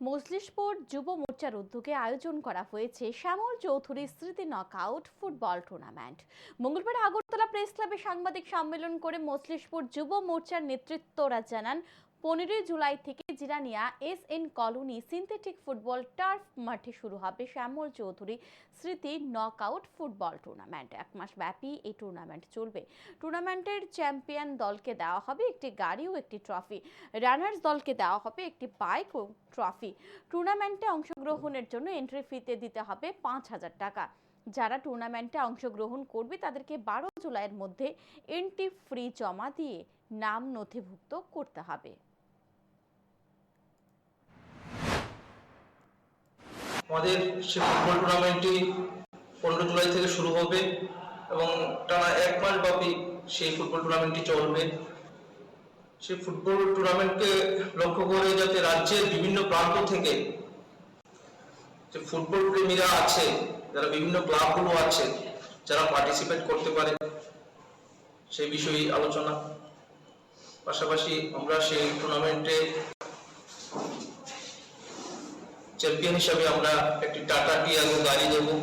মজলিশপুর যুব মোর্চার উদ্যোগে আয়োজন করা হয়েছে শ্যামল চৌধুরী স্মৃতি নকআউট ফুটবল টুর্নামেন্ট মঙ্গলবার আগরতলা প্রেস ক্লাবে সাংবাদিক সম্মেলন করে মজলিশপুর যুব মোর্চার নেতৃত্বরা জানান পনেরোই জুলাই থেকে Jirania S N colony synthetic football turf মাঠে শুরু হবে শ্যামল চৌধুরী স্মৃতি নকআউট ফুটবল টুর্নামেন্ট। এক মাস ব্যাপী এই টুর্নামেন্ট চলবে। টুর্নামেন্টের চ্যাম্পিয়ন দলকে দেওয়া হবে একটি গাড়ি ও একটি ট্রফি। রানার্স দলকে দেওয়া হবে একটি বাইক ও ট্রফি। টুর্নামেন্টে অংশগ্রহণের জন্য এন্ট্রি ফিতে দিতে হবে পাঁচ হাজার টাকা। যারা টুর্নামেন্টে অংশগ্রহণ করবে তাদেরকে বারো জুলাইয়ের মধ্যে এন্ট্রি ফ্রি জমা দিয়ে নাম নথিভুক্ত করতে হবে। আমাদের সে ফুটবল টুর্নামেন্টটি পনেরো জুলাই থেকে শুরু হবে এবং টানা এক মাস ব্যাপী সেই ফুটবল টুর্নামেন্টটি চলবে। সেই ফুটবল টুর্নামেন্টকে লক্ষ্য করে যাতে রাজ্যের বিভিন্ন প্রান্ত থেকে যে ফুটবল প্রেমীরা আছে, যারা বিভিন্ন ক্লাবগুলো আছে, যারা পার্টিসিপেট করতে পারে, সেই বিষয়ে আলোচনা। পাশাপাশি আমরা সেই টুর্নামেন্টে চ্যাম্পিয়ন হিসাবে আমরা একটি টাটা টিয়াগো গাড়ি দেবো।